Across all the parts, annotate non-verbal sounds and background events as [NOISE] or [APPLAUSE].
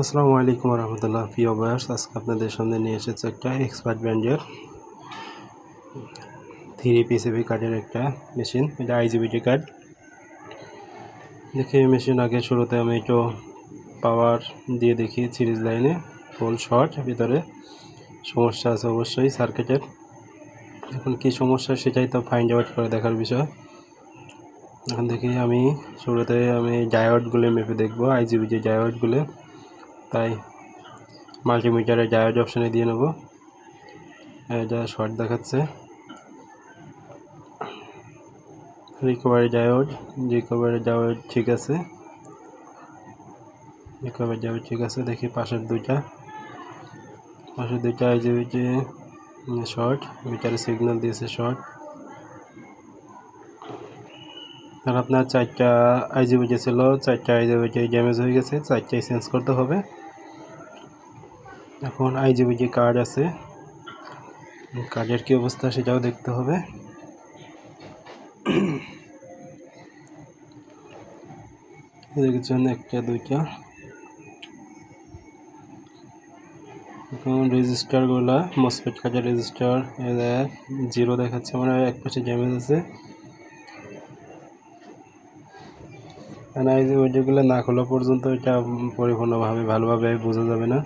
আসসালামু আলাইকুম রহমতুল্লাহ। প্রিয় বয়ার্স আজকে আপনাদের সামনে নিয়ে এসেছে একটা এক্সপার্ট ব্র্যান্ডের থ্রি পিসিবি কার্ডের একটা মেশিন এটা আইজিবিটি কার্ড দেখি মেশিন আগে শুরুতে আমি একটু পাওয়ার দিয়ে দেখি সিরিজ লাইনে ফুল শর্ট ভিতরে সমস্যা আছে অবশ্যই সার্কিটের এখন কি সমস্যা সেটাই তো ফাইন্ড আউট করে দেখার বিষয়। এখন দেখি আমি শুরুতে আমি ডায়োডগুলো মেপে দেখব আইজিবি যে ডায়োডগুলো তাই মাল্টিমিটারে ডায়োড অপশানে দিয়ে নেব। এটা শর্ট দেখাচ্ছে। রিকভারি ডায়োড রিকভারি ডায়োড ঠিক আছে। রিকভারি ডায়োড ঠিক আছে, দেখি পাশের দুইটা। পাশের দুইটা এই যে ওই যে শর্ট মিটারে সিগন্যাল দিয়েছে শর্ট আর আপনার চারটা আইজিবিটি ছিল চারটা আইজিবিটি ড্যামেজ হয়ে গেছে, চারটাই চেঞ্জ করতে হবে। এখন আইজিবি যে কার্ড আছে কার্ডের কী অবস্থা সেটাও দেখতে হবে। দেখছেন একটা, দুইটা। এখন রেজিস্টারগুলা মসফেট কার্ডের রেজিস্টার জিরো দেখাচ্ছে মানে এক পাশে ড্যামেজ আছে। আইজিবিটিগুলো না খোলা পর্যন্ত এটা পরিপূর্ণভাবে, ভালোভাবে বোঝা যাবে না।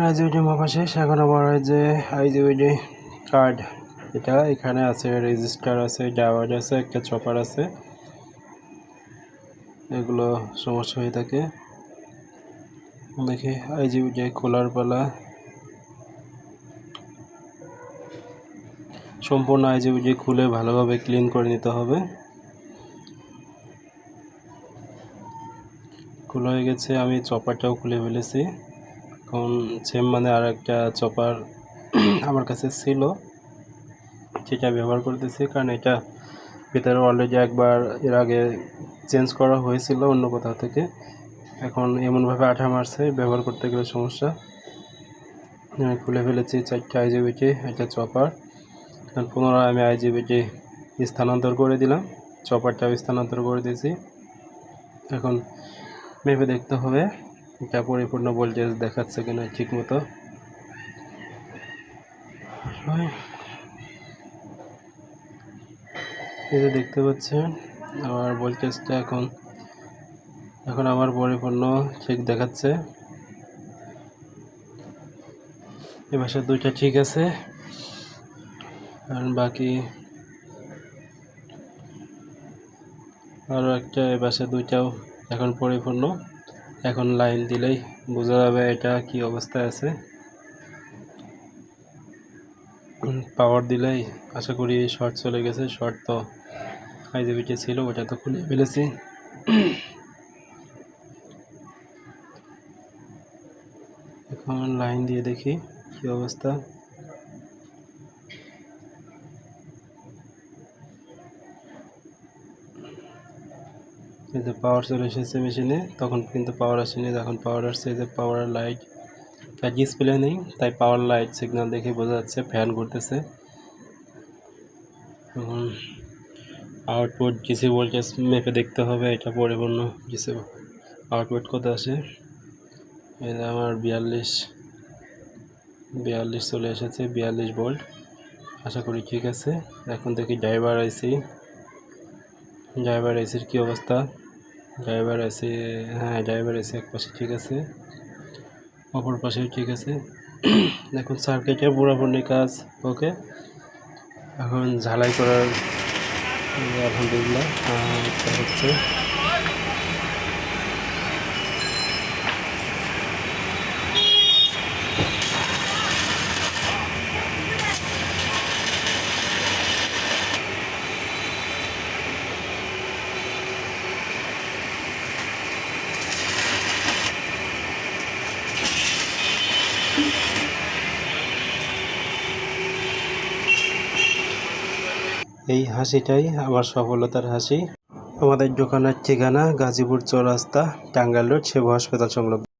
আইজিবিটি মাপা শেষ এখন ওই যে আইজিবিটি কার্ড, এটা এখানে আছে, রেজিস্টার আছে ডাওয়ার আছে, একটা চপার আছে। এগুলো সমস্যা হয়ে থাকে। দেখি, আইজিবিটি খোলার পালা। সম্পূর্ণ আইজিবিটি খুলে ভালোভাবে ক্লিন করে নিতে হবে। খোলা হয়ে গেছে, আমি চপারটাও খুলে ফেলেছি। এখন সেম মানে আর একটা চপার আমার কাছে ছিল। সেটা ব্যবহার করতেছি, কারণ এটা ভিতরে অলরেডি একবার এর আগে চেঞ্জ করা হয়েছিল অন্য কোথাও থেকে। এখন এমনভাবে আঠা মারছে, ব্যবহার করতে গেলে সমস্যা। আমি খুলে ফেলেছি চারটে আইজিবিটি একটা চপার পুনরায় আমি আইজিবিটি স্থানান্তর করে দিলাম চপারটাও স্থানান্তর করে দিয়েছি। এখন ভেবে দেখতে হবে। এটা পরিপূর্ণ ভোল্টেজ দেখাচ্ছে কিনা ঠিক মতো এই দেখতে পাচ্ছেন, আমার ভোল্টেজটা এখন এখন আমার পরিপূর্ণ ঠিক দেখাচ্ছে। এ পাশে দুইটা ঠিক আছে। আর বাকি আরও একটা, এ পাশে দুইটাও এখন পরিপূর্ণ। এখন লাইন দিলেই বোঝা যাবে এটা কি অবস্থায় আছে। পাওয়ার দিলেই আশা করি শর্ট চলে গেছে। শর্ট তো আইজিবিটি ছিল ওটা তো খুলে ফেলেছি। এখন লাইন দিয়ে দেখি কি অবস্থা। যে পাওয়ার চলে এসেছে মেশিনে তখন কিন্তু পাওয়ার আসেনি যখন পাওয়ার আসছে যে পাওয়ার লাইট তার ডিসপ্লে নেই, তাই পাওয়ার লাইট সিগন্যাল দেখে বোঝা যাচ্ছে ফ্যান ঘুরতেছে। আউটপুট ডিসি ভোল্টেজ মেপে দেখতে হবে, এটা পরিপূর্ণ ডিসি আউটপুট কত আসে? যে আমার বিয়াল্লিশ বিয়াল্লিশ চলে এসেছে, বিয়াল্লিশ ভোল্ট আশা করি ঠিক আছে। এখন দেখি ড্রাইভার আইসি ড্রাইভার এসির কী অবস্থা? ড্রাইভার আছে হ্যাঁ ড্রাইভার এসে এক পাশে, ঠিক আছে। অপর পাশেও ঠিক আছে। [CLEARS THROAT] এখন সার্কিটের পুরাপুরি কাজ, ওকে? এখন ঝালাই করার, আলহামদুলিল্লাহ হচ্ছে। এই হাসিটাই আমার সফলতার হাসি। আমাদের দোকানের ঠিকানা গাজীপুর চৌরাস্তা, টাঙ্গাইল রোড সেবু হাসপাতাল সংলগ্ন।